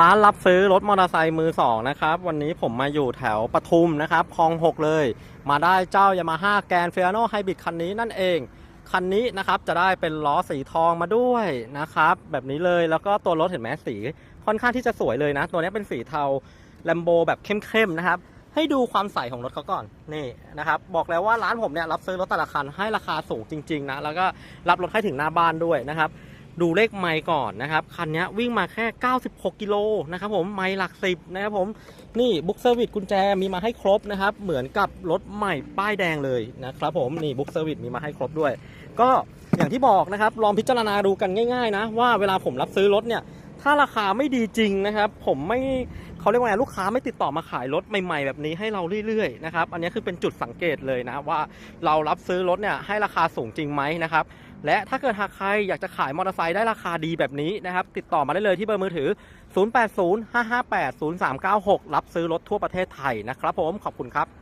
ร้านรับซื้อรถมอเตอร์ไซค์มือสองนะครับ วันนี้ผมมาอยู่แถวปทุมนะครับคลองหกเลย มาได้เจ้ายามาฮ่าแกนเฟียโนไฮบริดคันนี้นั่นเอง คันนี้นะครับจะได้เป็นล้อสีทองมาด้วยนะครับ แบบนี้เลยแล้วก็ตัวรถเห็นไหมสีค่อนข้างที่จะสวยเลยนะ ตัวนี้เป็นสีเทาแลมโบแบบเข้มๆนะครับ ให้ดูความใสของรถเขาก่อนนี่นะครับ บอกแล้วว่าร้านผมเนี่ยรับซื้อรถแต่ละคันให้ราคาสูงจริงๆนะแล้วก็รับรถให้ถึงหน้าบ้านด้วยนะครับ ดูเลขไม้ก่อนนะครับคันนี้วิ่งมาแค่ 96 กิโลนะครับผมไมล์หลักสิบนะครับผมนี่บุ๊กเซอร์วิสกุญแจมีมาให้ครบนะครับ เหมือนกับรถใหม่ป้ายแดงเลยนะครับผมนี่บุ๊กเซอร์วิสมีมาให้ครบด้วย ก็อย่างที่บอกนะครับลองพิจารณาดูกันง่ายๆนะว่าเวลาผมรับซื้อรถเนี่ย ถ้าราคาไม่ดีจริงนะครับ ผมไม่เขาเรียกว่าไงลูกค้าไม่ติดต่อมาขายรถใหม่ ๆ แบบนี้ให้เราเรื่อยๆนะครับอันนี้คือเป็นจุดสังเกตเลยนะว่าเรารับซื้อรถเนี่ยให้ราคาสูงจริงไหมนะครับและถ้าเกิดหากใครอยากจะขายมอเตอร์ไซค์ได้ราคาดีแบบนี้นะครับ ติดต่อมาได้เลยที่เบอร์มือถือ 0805580396 รับซื้อรถทั่วประเทศไทยนะครับผมขอบคุณครับ